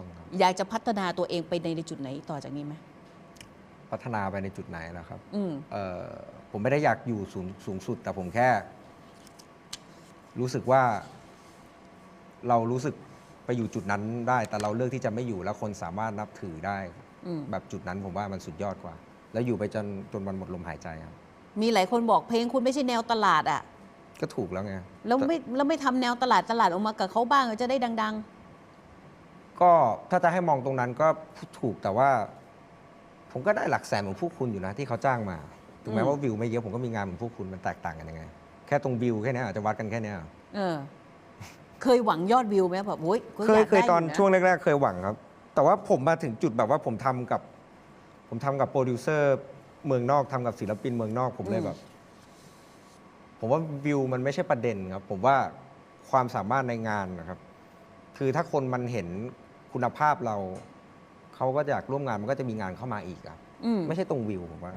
ต้องครับ อยากจะพัฒนาตัวเองไปในในจุดไหนต่อจากนี้ไหมพัฒนาไปในจุดไหนนะครับ อืมเอ่อผมไม่ได้อยากอยู่สูงสูงสุด แต่ผมแค่ รู้สึกว่า เรารู้สึกไปอยู่จุดนั้นได้ แต่เราเลือกที่จะไม่อยู่แล้วคนสามารถนับถือได้ อืมแบบจุดนั้นผมว่ามันสุดยอดกว่า แล้วอยู่ไปจนจนวันหมดลมหายใจครับ มีหลายคนบอกเพลงคุณไม่ใช่แนวตลาดอะก็ถูกแล้วไง แล้วไม่แล้วไม่ทำแนวตลาดตลาดออกมากับเขาบ้างจะได้ดัง ก็ถ้าจะให้มองตรงนั้นก็ถูกแต่ว่า ผมก็ได้หลักแสนของพวกคุณอยู่นะที่เขาจ้างมาถึงแม้ว่าวิวไม่เยอะผมก็มีงานเหมือนพวกคุณมันแตกต่างกันยังไง แค่ตรงวิวแค่เนี้ยอาจจะวัดกันแค่เนี้ยๆเออ เคยหวังยอดวิวไหมแบบโอ้ยก็เคยอากเคยได้ตอนะช่วงแรกๆเคยหวังครับ แต่ว่าผมมาถึงจุดแบบว่าผมทำกับ ผมทำกับโปรดิวเซอร์เมืองนอกทำกับศิลปินเมืองนอกผมเลยแบบ ผมว่าวิวมันไม่ใช่ประเด็นครับ ผมว่าความสามารถในงานนะครับ คือถ้าคนมันเห็น คุณภาพเราเขาก็อยากร่วมงานมันก็จะมีงานเข้ามาอีกครับอืมไม่ใช่ตรงวิวผมว่า